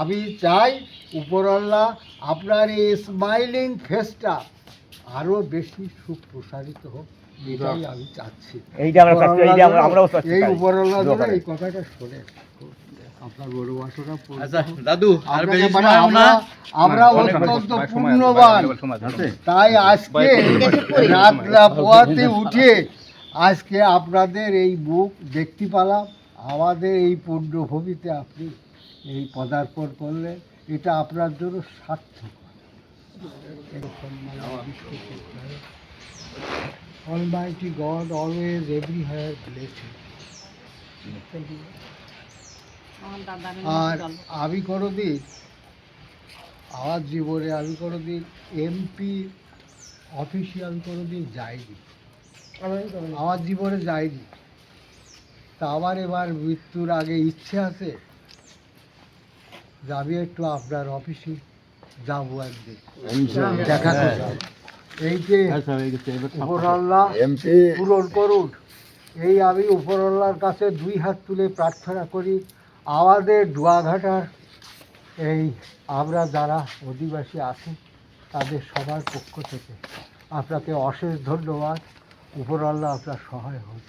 আমি চাই উপরওয়ালা আপনার এই স্মাইলিং ফেসটা আরও বেশি সুপ্রসারিত হোক এটাই আমি চাচ্ছি। এই করেন। এই কথাটা শোনে আপনার বড় বাসনা আচ্ছা দাদু মানে আমরা অত্যন্ত সময় আছে। তাই আজকে পোয়াতে উঠে আজকে আপনাদের এই বুক দেখতে পালাম। আমাদের এই পুণ্যভূমিতে আপনি এই পদার্পণ করলে এটা আপনার জন্য সার্থক Almighty God always everywhere. আর আমি কোনোদিন আমার জীবনে আমি কোনোদিন এমপি অফিসে আমি কোনোদিন যাইনি। আমার জীবনে যাইনি। তা আমার এবার মৃত্যুর আগে ইচ্ছে আছে যে আমি একটু আপনার অফিসে যাব একদিন। দেখা করতে এই যে উপরওয়ালা পূরণ করুন। এই আমি উপরওয়ালার কাছে দুই হাত তুলে প্রার্থনা করি আমাদের ডুয়াঘাটার এই আমরা যারা অধিবাসী আছি তাদের সবার পক্ষ থেকে আপনাকে অশেষ ধন্যবাদ। উপরওয়ালা আপনার সহায় হোক।